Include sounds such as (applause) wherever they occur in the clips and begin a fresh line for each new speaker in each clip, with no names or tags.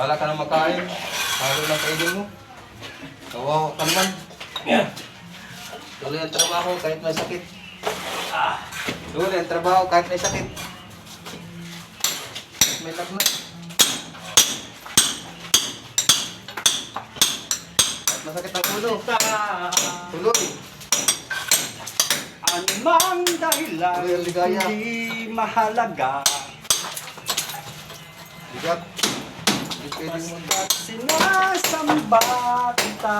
Wala ka nang makain. Halo lang kainin mo. Kawawa ka naman. Tuloy ang trabaho kahit may sakit. Tuloy ang trabaho kahit may sakit. May lagnat. Kahit masakit ang ulo. Tuloy.
Anumang dahilan, hindi mahalaga.
Bigat.
Basta't sinasamba kita.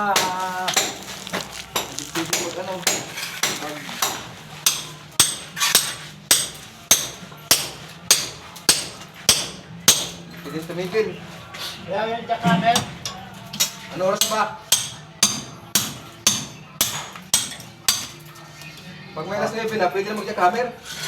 Pwede mo ano. mag- Pwede tumigil.
Yan yung kamer.
Ano oras ba? Pag may alas 9 na, pwede na. Ay,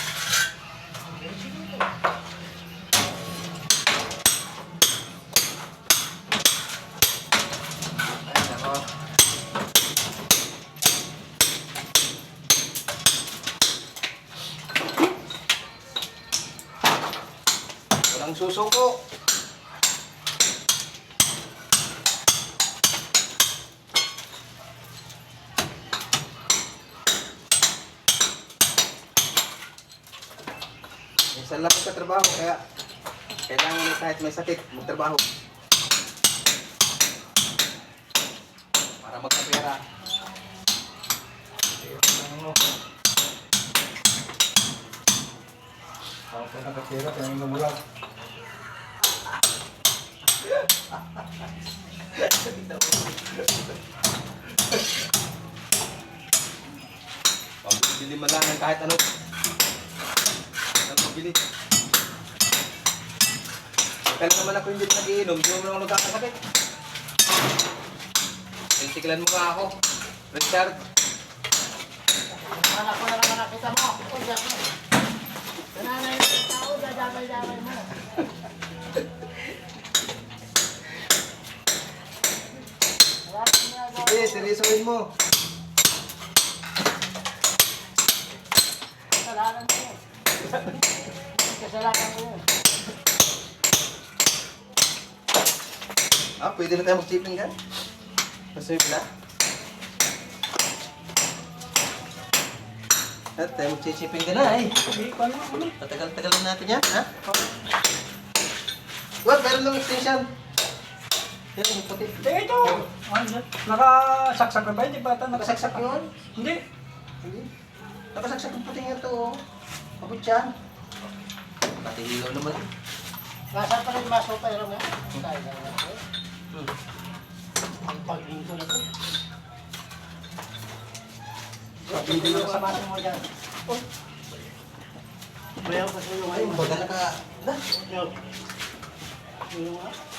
Walang susuko. Minsan lang sa kaya kailangan mo kahit may sakit, magtrabaho. Para magkapera.
Po nakatira, kaya yung lumulag.
Pambili mo lang ng kahit ano. Ang pambili. Kaya naman ako hindi nag-iinom, hindi mo naman ako nagkakasakit. Tintikilan mo nga ako. Richard,
Anak ko na naman nakita mo. Kung ako. Nananay ng tao, dadamay-damay mo.
Sige, seryosohin mo.
Kasalanan mo yun. (laughs) Kasalanan mo yun.
Ah, pwede na tayo mag-chipping ka? Masaya na? At tayo mag-chipping ka na eh. Patagal-tagal lang natin yan, ha? What? Meron lang extension. Yan, yung puti.
Eh, ito. Nakasaksak na ba? Hindi ba ito
Nakasaksak yun?
Hindi.
Hindi. Nakasaksak yung puti nga to, oh. Abot yan. Pati hilaw naman.
Nasaan pa rin maso pa yun nga? Kaya na natin.
Hmm.
Ang paglingko na to.
Hindi na
Sa maso mo dyan. Bayaw pa sa'yo
Ay,
ngayon.
baga naka... Na?
Yo. Yung nga.